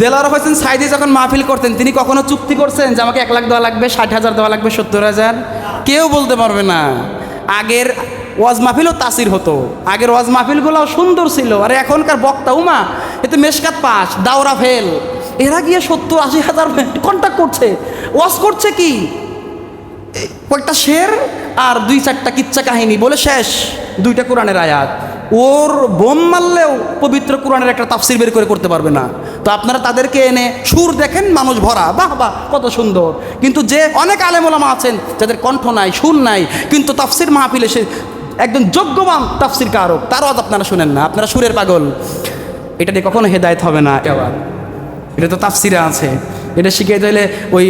দেলার হোসেন সাইদি যখন মাহফিল করতেন, তিনি কখনো চুক্তি করছেন যে আমাকে এক লাখ দেওয়া লাগবে, ষাট হাজার দেওয়া লাগবে, সত্তর হাজার? কেউ বলতে পারবে না। আগের ওয়াজ মাহফিলও তাসির হতো। আগের ওয়াজ মাহফিলগুলো সুন্দর ছিল। আর এখনকার বক্তা উমা এতে মেশকাত পাস, দাওরা ফেল। এরা গিয়ে সত্তর, আশি হাজার কন্ট্যাক্ট করছে। ওয়াজ করছে কি? কয়েকটা শের আর দুই চারটা কিচ্ছা কাহিনী। বলে শেষ, দুইটা কোরআনের আয়াত। ওর বোম মারলেও পবিত্র কোরআনের একটা তাফসির বের করে করতে পারবে না। তো আপনারা তাদেরকে এনে সুর দেখেন, মানুষ ভরা, বাহ বাহ, কত সুন্দর। কিন্তু যে অনেক আলেমোলামা আছেন, যাদের কণ্ঠ নাই, সুর নাই, কিন্তু তাফসির মাহফিলে সে একজন যোগ্যবান তাফসির কারক তারও আজ আপনারা শুনেন না, আপনারা সুরের পাগল। এটা নিয়ে কখনো হেদায়ত হবে না এবার এটা তো তাফসিরে আছে। এটা শিখে দিলে ওই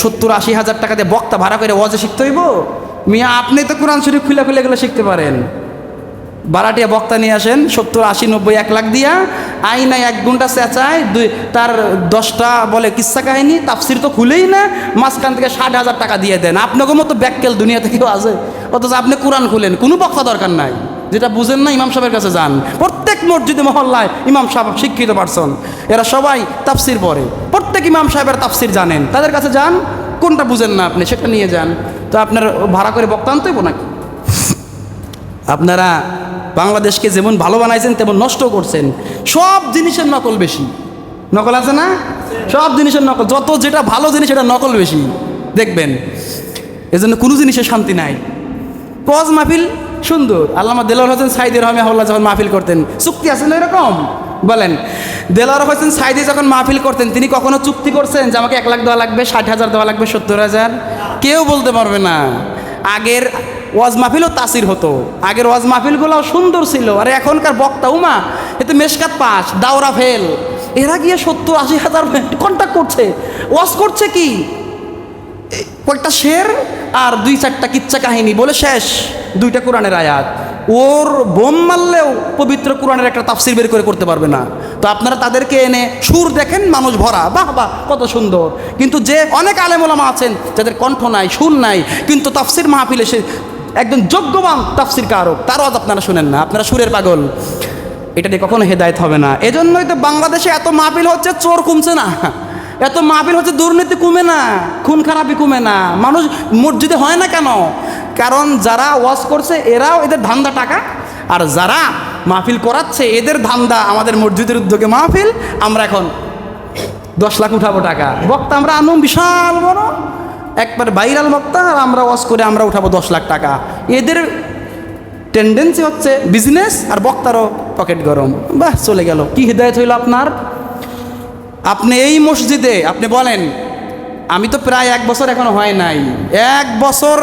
সত্তর আশি হাজার টাকা দিয়ে বক্তা ভাড়া করে ওয়াজে শিখতে হইব? মিয়া, আপনি তো কোরআন শরীফ খুলে খুলে এগুলো শিখতে পারেন। বারাটিয়া বক্তা নিয়ে আসেন, সত্তর, আশি, নব্বই, এক লাখ দিয়া। আইনায় এক ঘণ্টা চেঁচায়, দুই তার দশটা বলে কিস্সা কাহিনী, তাফসির তো খুলেই না, মাঝখান থেকে ষাট হাজার টাকা দিয়ে দেন। আপনাকে মতো ব্যাককেল দুনিয়া থেকেও আছে? অথচ আপনি কোরআন খুলেন, কোনো বক্তা দরকার নাই। যেটা বুঝেন না, ইমাম সাহেবের কাছে যান। প্রত্যেক মসজিদে, মহল্লায় ইমাম সাহেব শিক্ষিত পারসন এরা সবাই তাফসির পড়ে। প্রত্যেক ইমাম সাহেবের তাফসির জানেন। তাদের কাছে যান, কোনটা বুঝেন না আপনি, সেটা নিয়ে যান। তো আপনার ভাড়া করে বক্তা আনতেইব নাকি? আপনারা বাংলাদেশকে যেমন ভালো বানাইছেন, তেমন নষ্ট করছেন। সব জিনিসের নকল বেশি। নকল আছে না? সব জিনিসের নকল। যত যেটা ভালো জিনিস, সেটা নকল বেশি। দেখবেন, এজন্য কোনো জিনিসের শান্তি নাই। পজ মাহফিল সুন্দর। আল্লামা দেলোয়ার হোসেন সাইদি রহমাহুল্লাহ যখন মাহফিল করতেন, চুক্তি আছে না এরকম? বলেন দেলোয়ার হোসেন সাইদি যখন মাহফিল করতেন, তিনি কখনো চুক্তি করছেন যে আমাকে এক লাখ দেওয়া লাগবে, ষাট হাজার দেওয়া লাগবে, সত্তর হাজার? কেউ বলতে পারবে না। আগের ওয়াজ মাহফিলও তাসির হতো। আগের ওয়াজ মাহফিলগুলোও সুন্দর ছিল। আর এখনকার বক্তা উমা এতে মেশকাত পাস, দাওরা ফেল। এরা গিয়ে সত্তর আশি হাজার কন্ট্যাক্ট করছে। ওয়াজ করছে কি? কয়েকটা শের আর দুই চারটা কিচ্ছা কাহিনী। বলে শেষ, দুইটা কোরআনের আয়াত। ওর বোম মারলেও পবিত্র কোরআনের একটা তাফসির বের করে করতে পারবে না। তো আপনারা তাদেরকে এনে সুর দেখেন, মানুষ ভরা। বাহ বাহ, কত সুন্দর। কিন্তু যে অনেক আলেমোলামা আছেন, যাদের কণ্ঠ নাই, সুর নাই, কিন্তু তাফসির মাহফিলে সে একজন যোগ্যবান তাফসির কারক তার আজ আপনারা শুনেন না। আপনারা সুরের পাগল। এটা নিয়ে কখনো হেদায়ত হবে না। এজন্যই তো বাংলাদেশে এত মাহফিল হচ্ছে, চোর কমছে না। এত মাহফিল হচ্ছে, দুর্নীতি কমে না, খুন খারাপি কমে না। মানুষ মসজিদে হয় না কেন? কারণ যারা ওয়াজ করছে, এরাও এদের ধান্দা টাকা। আর যারা মাহফিল করাচ্ছে, এদের ধান্দা আমাদের মসজিদের উদ্যোগে মাহফিল। আমরা এখন দশ লাখ উঠাবো টাকা। বক্তা আমরা আনুম বিশাল বড়। একবার বাইরাল বক্তা, আর আমরা ওয়াজ করে আমরা উঠাবো দশ লাখ টাকা। এদের টেন্ডেন্সি হচ্ছে বিজনেস আর বক্তারও পকেট গরম। বাহ, চলে গেল। কি হৃদয়ত হইল আপনার? আপনি এই মসজিদে, আপনি বলেন আমি তো প্রায় এক বছর এখনও হয় নাই। এক বছর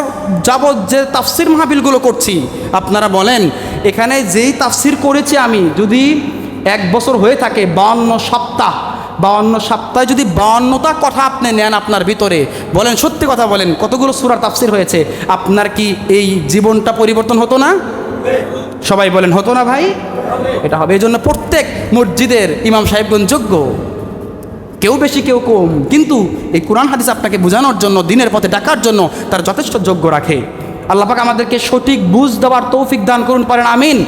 যাবৎ যে তাফসির মাহফিলগুলো করছি, আপনারা বলেন, এখানে যেই তাফসির করেছি আমি, যদি এক বছর হয়ে থাকে, বাউন্ন সপ্তাহ, বাউন্ন সপ্তাহে যদি বাউন্নটা কথা আপনি নেন আপনার ভিতরে, বলেন, সত্যি কথা বলেন, কতগুলো সুরার তাফসির হয়েছে? আপনার কি এই জীবনটা পরিবর্তন হতো না? সবাই বলেন, হতো না ভাই? এটা হবে এই জন্য প্রত্যেক মসজিদের ইমাম সাহেবগঞ্জ যোগ্য। কেউ বেশি, কেউ কম। কিন্তু এই কোরআন হাদিস আপনাকে বোঝানোর জন্য, দিনের পথে ডাকার জন্য তার যথেষ্ট যোগ্য রাখে। আল্লাপাক আমাদেরকে সঠিক বুঝ দেওয়ার তৌফিক দান করুন, পারেন, আমিন।